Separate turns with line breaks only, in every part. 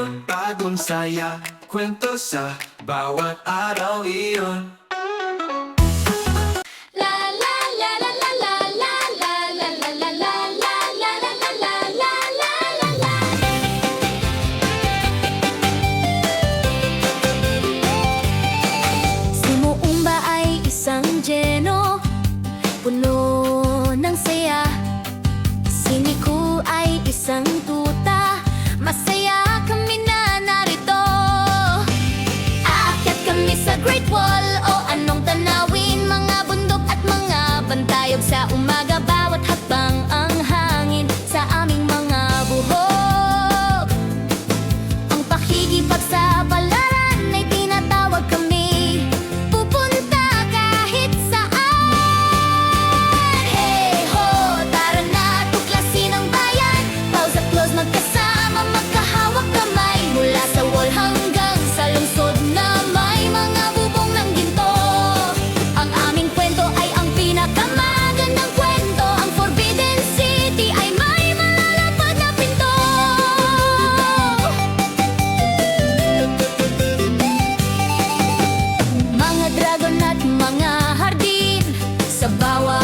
iyon Bagong saya, kwento sa bawat araw iyon.
umaga bawat hakbang sa bawat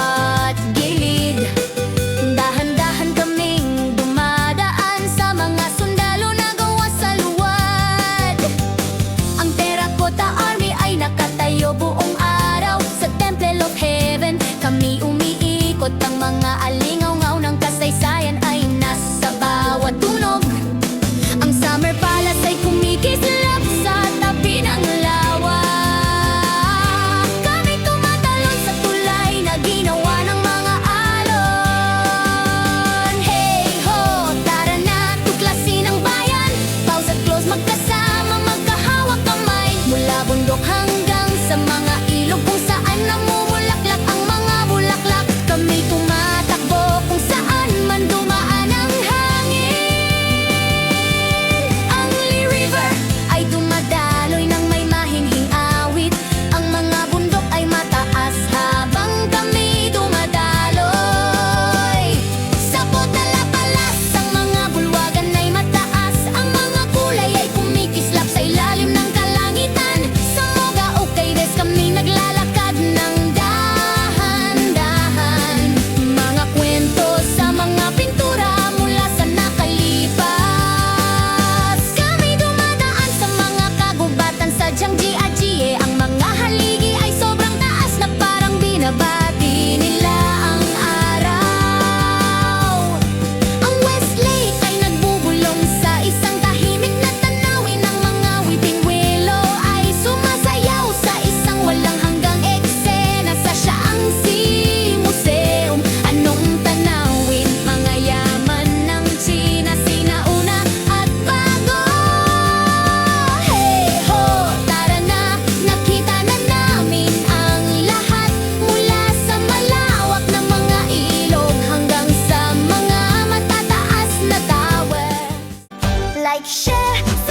like, share.